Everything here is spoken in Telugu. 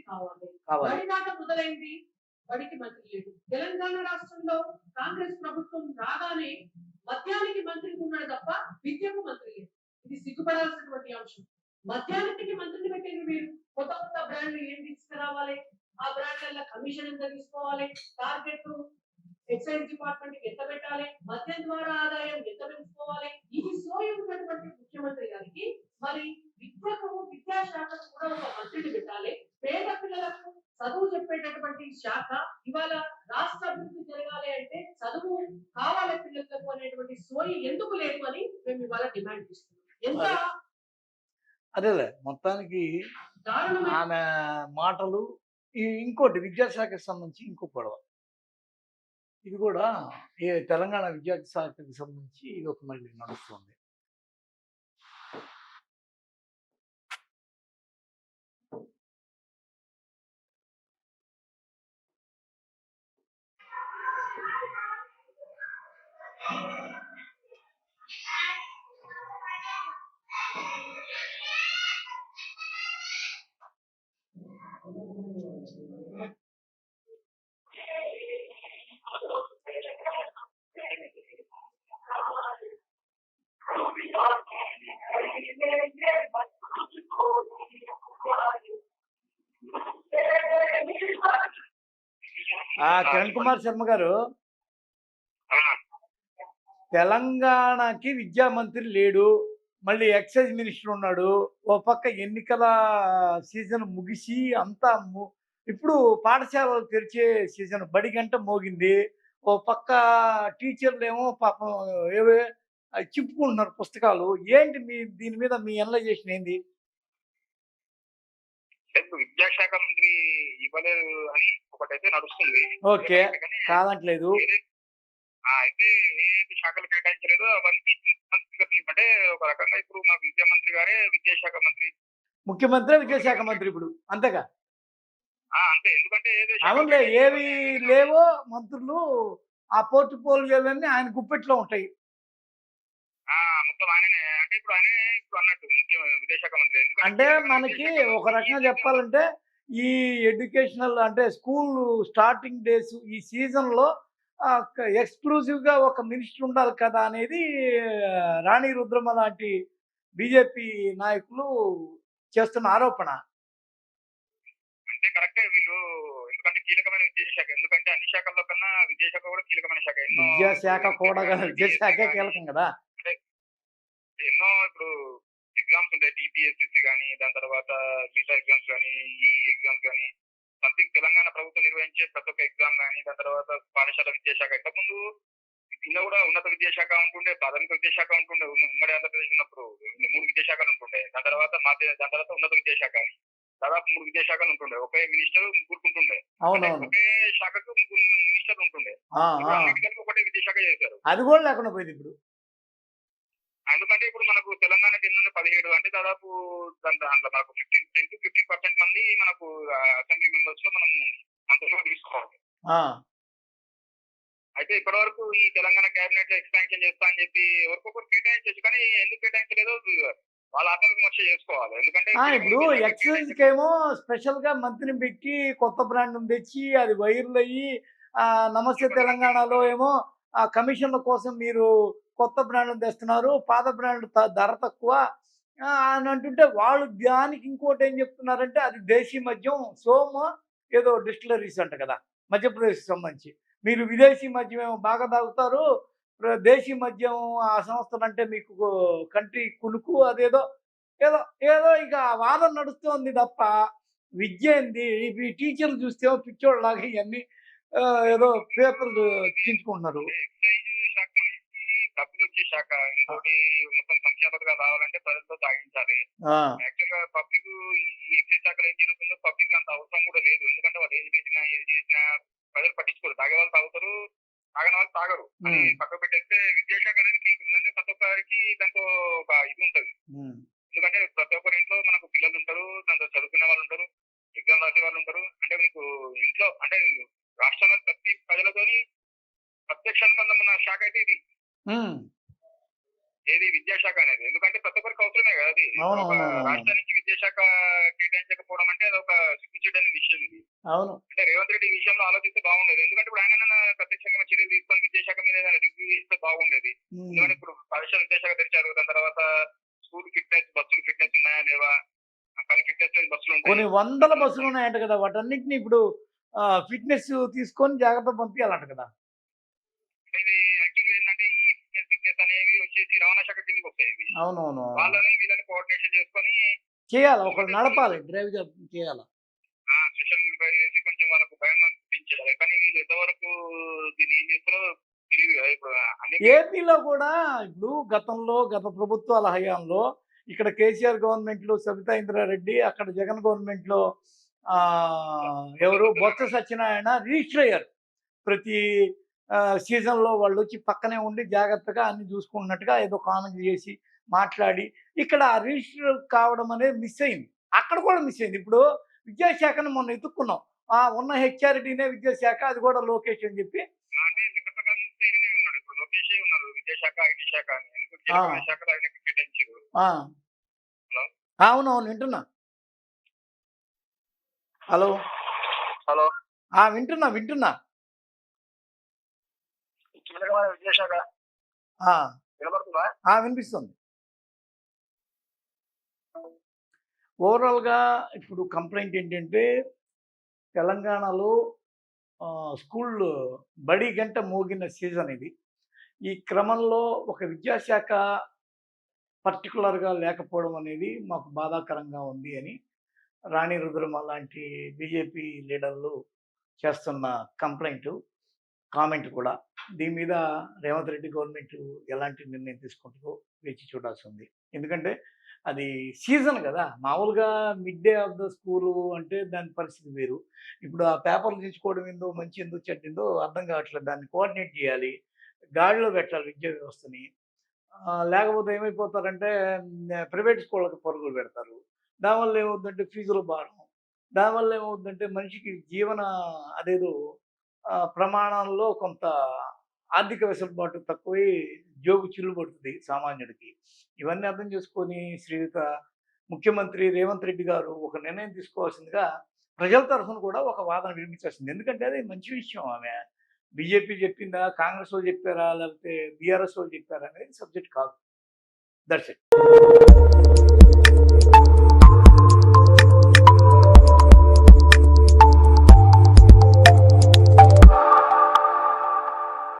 కావాలి. మొదలైంది? బడికి మంత్రి లేడు తెలంగాణ రాష్ట్రంలో కాంగ్రెస్ ప్రభుత్వం రాగానే మద్యానికి మంత్రి ఉన్నాడు తప్ప విద్యకు మంత్రి లేదు. ఇది సిగ్గుపడాల్సినటువంటి అంశం. మద్యానికి మంత్రిని పెట్టింది మీరు. కొత్త కొత్త బ్రాండ్లు ఏం తీసుకురావాలి? ఆ బ్రాండ్ల కమిషన్ ఎంత తీసుకోవాలి? టార్గెట్ ఎక్సైజ్ డిపార్ట్మెంట్కి ఎంత పెట్టాలి? మద్యం ద్వారా ఆదాయం ఎంత పెంచుకోవాలి? ఇది సోయి ఉన్నటువంటి ముఖ్యమంత్రి గారికి మరి విద్యకు విద్యాశాఖకు కూడా ఒక మంత్రిని పెట్టాలి. పేద పిల్లలకు చదువు చెప్పేటటువంటి శాఖ ఇవాళ రాష్ట్ర అభివృద్ధి జరగాలి అంటే చదువు కావాలి పిల్లలకు అనేటువంటి సోయి ఎందుకు లేదు అని మేము ఇవాళ డిమాండ్ చేస్తున్నాం. ఎంత అదేలే మొత్తానికి ఆమె మాటలు ఈ ఇంకోటి విద్యాశాఖకి సంబంధించి ఇంకో గొడవ. ఇది కూడా ఈ తెలంగాణ విద్యాశాఖకి సంబంధించి ఇది ఒక మళ్ళీ నడుస్తుంది. కిరణ్ కుమార్ శర్మ గారు తెలంగాణకి విద్యా మంత్రి లేడు మళ్ళీ ఎక్సైజ్ మినిస్టర్ ఉన్నాడు ఓ పక్క ఎన్నికల సీజన్ ముగిసి అంతా ఇప్పుడు పాఠశాలలు తెరిచే సీజన్ బడి గంట మోగింది ఓ పక్క టీచర్లు ఏమో పాపం ఏవే చిప్పుకుంటున్నారు పుస్తకాలు ఏంటి మీ దీని మీద మీ అనలైజేషన్ ఏంది? విద్యాశాఖ మంత్రి ఇవ్వలేదు అని ఒకటైతే నడుస్తుంది. ఓకే కాదంటలేదు. అయితే ఏ శాఖలు కేటాయించలేదు అవన్నీ అంటే ఒక రకంగా ఇప్పుడు మా విద్యా మంత్రి గారే విద్యాశాఖ మంత్రి. ముఖ్యమంత్రి విద్యాశాఖ మంత్రి ఇప్పుడు అంతేగా? ఆ, అంతే ఎందుకంటే ఏదో అవునులే ఏవి లేవో మంత్రులు ఆ పోర్టుపోలియోలన్నీ ఆయన గుప్పెట్లో ఉంటాయి. ఆ, మొత్తం ఆయననే అంటే ఇప్పుడు ఆయనే ఇప్పుడు అన్నట్టు విదేశాఖ మంత్రి. అంటే మనకి ఒక రకంగా చెప్పాలంటే ఈ ఎడ్యుకేషనల్ అంటే స్కూల్ స్టార్టింగ్ డేస్ ఈ సీజన్లో ఎక్స్క్లూజివ్గా ఒక మినిస్టర్ ఉండాలి కదా అనేది రాణి రుద్రమ లాంటి బీజేపీ నాయకులు చేస్తున్న ఆరోపణ. అంటే కరెక్టే వీళ్ళు. ఎందుకంటే కీలకమైన విద్యాశాఖ. ఎందుకంటే అన్ని శాఖల్లో కన్నా విద్యాశాఖ కూడా కీలకమైన శాఖ. ఎన్నో విద్యాశాఖ కూడా కదా. విద్యాశాఖే కీలకం కదా. ఎన్నో ఇప్పుడు ఎగ్జామ్స్ ఉంటాయి. టీపీఎస్సీ కానీ దాని తర్వాత మిగతా ఎగ్జామ్స్ కానీ ఈ ఎగ్జామ్స్ కానీ. సంథింగ్ తెలంగాణ ప్రభుత్వం నిర్వహించే ప్రతి ఒక్క ఎగ్జామ్ కానీ దాని తర్వాత పాఠశాల విద్యాశాఖ ఇంతకుముందు కింద కూడా ఉన్నత విద్యాశాఖ ఉంటుండే ప్రాథమిక విద్యాశాఖ ఉంటుండే ఉమ్మ- ఉమ్మడి ఆంధ్రప్రదేశ్ ఉన్నప్పుడు మూడు విద్యాశాఖలు ఉంటుండే. దాని తర్వాత మాధ్య దాని తర్వాత ఉన్నత విద్యాశాఖ అని. దాదాపు మూడు విద్యాశాఖలు ఉంటుండే. ఒకే మినిస్టర్ ముగ్గురుకుంటుండే. ఒకే శాఖకు ముగ్గురు మినిస్టర్లు ఉంటుండే. ఒకటే విద్యాశాఖ చేశారు. అది కూడా లేకుండా పోయింది ఇప్పుడు. ఎందుకంటే ఇప్పుడు మనకు ఎన్ని ఉన్నాయి? పదిహేడు అంటే దాదాపు దాని దాంట్లో మనకు fifteen ten to fifteen percent మంది మనకు అసెంబ్లీ మెంబర్స్లో మనం అందులో తీసుకోవాలి. అయితే ఇప్పటి వరకు ఈ తెలంగాణ కేబినెట్లో ఎక్స్పాన్షన్ చేస్తా అని చెప్పి ఎవరికొకరు కేటాయించవచ్చు కానీ ఎందుకు కేటాయించలేదో? వాళ్ళ ఆత్మవిమర్శ చేసుకోవాలి. ఎందుకంటే ఇప్పుడు ఎక్సైజ్ కేమో స్పెషల్గా మంత్రిని పెట్టి కొత్త బ్రాండ్ తెచ్చి అది వైరల్ అయ్యి నమస్తే తెలంగాణలో ఏమో ఆ కమిషన్ల కోసం మీరు కొత్త బ్రాండ్ తెస్తున్నారు పాత బ్రాండ్ ధర తక్కువ. అని అంటుంటే వాళ్ళు దానికి ఇంకోటి ఏం చెప్తున్నారంటే అది దేశీ మద్యం సోమ ఏదో డిస్టిలరీస్ అంట కదా మధ్యప్రదేశ్ సంబంధించి. మీరు విదేశీ మద్యం ఏమో బాగా తాగుతారు దేశీ మద్యం ఆ సంస్థలు అంటే మీకు కంట్రీ కునుకు అదేదో ఏదో ఏదో ఇక వాదన నడుస్తోంది తప్ప విద్య ఏంది? ఈ టీచర్లు చూస్తేమో పిచ్చోళ్ళలాగా ఇవన్నీ ఏదో పేపర్లు చించుకుంటున్నారు ఎక్సైజ్ శాఖ నుంచి డబ్బులు వచ్చే శాఖ. ఇంకోటి మొత్తం పథకాలు రావాలంటే ప్రజలతో సాగించాలి. యాక్చువల్గా పబ్లిక్ ఈ ఎక్సైజ్ శాఖలో ఏం జరుగుతుందో పబ్లిక్ అంత అవసరం కూడా లేదు. ఎందుకంటే వాళ్ళు ఏది చేసినా ఏది చేసినా ప్రజలు పట్టించుకోరు. తాగే వాళ్ళు తాగుతారు తాగని వాళ్ళు తాగరు. అని పక్క పెట్టేస్తే విద్యాశాఖ అనేది ప్రతి ఒక్కరికి దాంతో ఒక ఇది ఉంటది. ఎందుకంటే ప్రతి ఒక్కరి ఇంట్లో మనకు పిల్లలు ఉంటారు దాంతో చదువుకునే వాళ్ళు ఉంటారు ఎగ్జామ్ రాసే వాళ్ళు ఉంటారు. అంటే మీకు ఇంట్లో అంటే రాష్ట్రంలో ప్రతి ప్రజలతోని ప్రత్యక్ష అనుబంధం ఉన్న శాఖ అయితే ఇది. ఏది విద్యాశాఖ అనేది? ఎందుకంటే ప్రతి ఒక్కరికి అవసరమే కదా అది. రాష్ట్రానికి విద్యాశాఖ కేటాయించకపోవడం అంటే అది ఒక సిగ్గుచేటైన విషయం ఇది. అవును. అంటే రేవంత్ రెడ్డి విషయంలో ఆలోచిస్తే బాగుండేది. ఎందుకంటే ఇప్పుడు ఆయన ప్రత్యక్షంగా చర్యలు తీసుకొని విద్యాశాఖ మీద ఏదైనా రివ్యూ ఇస్తే బాగుండేది. ఎందుకంటే ఇప్పుడు పరీక్ష విద్యాశాఖ తెరిచారు దాని తర్వాత స్కూల్ ఫిట్నెస్ బస్సులు ఫిట్నెస్ ఉన్నాయా లేవా? కానీ ఫిట్నెస్ లేని బస్సులు కొన్ని వందల బస్సులు ఉన్నాయంట కదా వాటన్నిటిని ఇప్పుడు ఫిట్నెస్ తీసుకొని జాగ్రత్త పంపించాలంట కదా. ఇది యాక్చువల్గా ఏంటంటే ఈ ఫిట్నెస్ ఫిట్నెస్ అనేవి వచ్చేసి రవాణా శాఖ కిందకి వస్తాయి. అవునవును వాళ్ళని వీళ్ళని కోఆర్డినేషన్ చేసుకొని చేయాలి? ఒకరు నడపాలి డ్రైవ్ చేయాలి? స్పెషల్ డ్రైవ్ చేసి కొంచెం వాళ్ళకు భయం అనిపించాలి. కానీ వీళ్ళు ఎంతవరకు దీన్ని ఏం చేస్తారో ఏపీలో కూడా ఇప్పుడు గతంలో గత ప్రభుత్వాల హయాంలో ఇక్కడ కేసీఆర్ గవర్నమెంట్లో సబితా ఇంద్రారెడ్డి అక్కడ జగన్ గవర్నమెంట్లో ఆ, ఎవరు? బొత్స సత్యనారాయణ రిజిస్టర్ అయ్యారు. ప్రతి సీజన్లో వాళ్ళు వచ్చి పక్కనే ఉండి జాగ్రత్తగా అన్ని చూసుకున్నట్టుగా ఏదో కామెంట్ చేసి మాట్లాడి ఇక్కడ రిజిస్టర్ కావడం అనేది మిస్ అయింది. అక్కడ కూడా మిస్ అయింది. ఇప్పుడు విద్యాశాఖను మొన్న ఎత్తుక్కున్నాం. ఆ ఉన్న హెచ్ఆర్డీనే విద్యాశాఖ అది కూడా లోకేష్ అని చెప్పి? అవునవును వింటున్నా. హలో? హలో? ఆ వింటున్నా వింటున్నా. కీలకమైన విద్యాశాఖ వినబడుతుందా? వినిపిస్తుంది. ఓవరాల్గా ఇప్పుడు కంప్లైంట్ ఏంటంటే తెలంగాణలో స్కూల్ బడి గంట మోగిన సీజన్ ఇది. ఈ క్రమంలో ఒక విద్యాశాఖ పర్టికులర్గా లేకపోవడం అనేది మాకు బాధాకరంగా ఉంది అని రాణి రుద్రమ లాంటి బీజేపీ లీడర్లు చేస్తున్న కంప్లైంట్. కామెంట్ కూడా. దీని మీద రేవంత్ రెడ్డి గవర్నమెంట్ ఎలాంటి నిర్ణయం తీసుకుంటుందో వేచి చూడాల్సి ఉంది ఎందుకంటే అది సీజన్ కదా. మామూలుగా mid day of the school అంటే దాని పరిస్థితి వేరు. ఇప్పుడు ఆ పేపర్లు తీసుకోవడం ఏందో మంచి ఎందుకు చెడ్డిందో అర్థం కావట్లేదు. దాన్ని కోఆర్డినేట్ చేయాలి. గాడిలో పెట్టాలి విద్యా వ్యవస్థని. లేకపోతే ఏమైపోతారంటే ప్రైవేట్ స్కూళ్ళకి పరుగులు పెడతారు. దానివల్ల ఏమవుతుందంటే ఫీజుల భారం. దానివల్ల ఏమవుతుందంటే మనిషికి జీవన అదేదో ప్రమాణంలో ప్రమాణాల్లో కొంత ఆర్థిక వెసులుబాటు తక్కువై జోగు చిల్లు పడుతుంది సామాన్యుడికి. ఇవన్నీ అర్థం చేసుకొని శ్రీయుత ముఖ్యమంత్రి రేవంత్ రెడ్డి గారు ఒక నిర్ణయం తీసుకోవాల్సిందిగా ప్రజల తరఫున కూడా ఒక వాదన వినిపించాల్సింది. ఎందుకంటే అది మంచి విషయం ఆమె. బీజేపీ చెప్పిందా కాంగ్రెస్ వాళ్ళు చెప్పారా లేకపోతే బీఆర్ఎస్ వాళ్ళు చెప్పారా అనేది సబ్జెక్ట్ కాదు. That's it.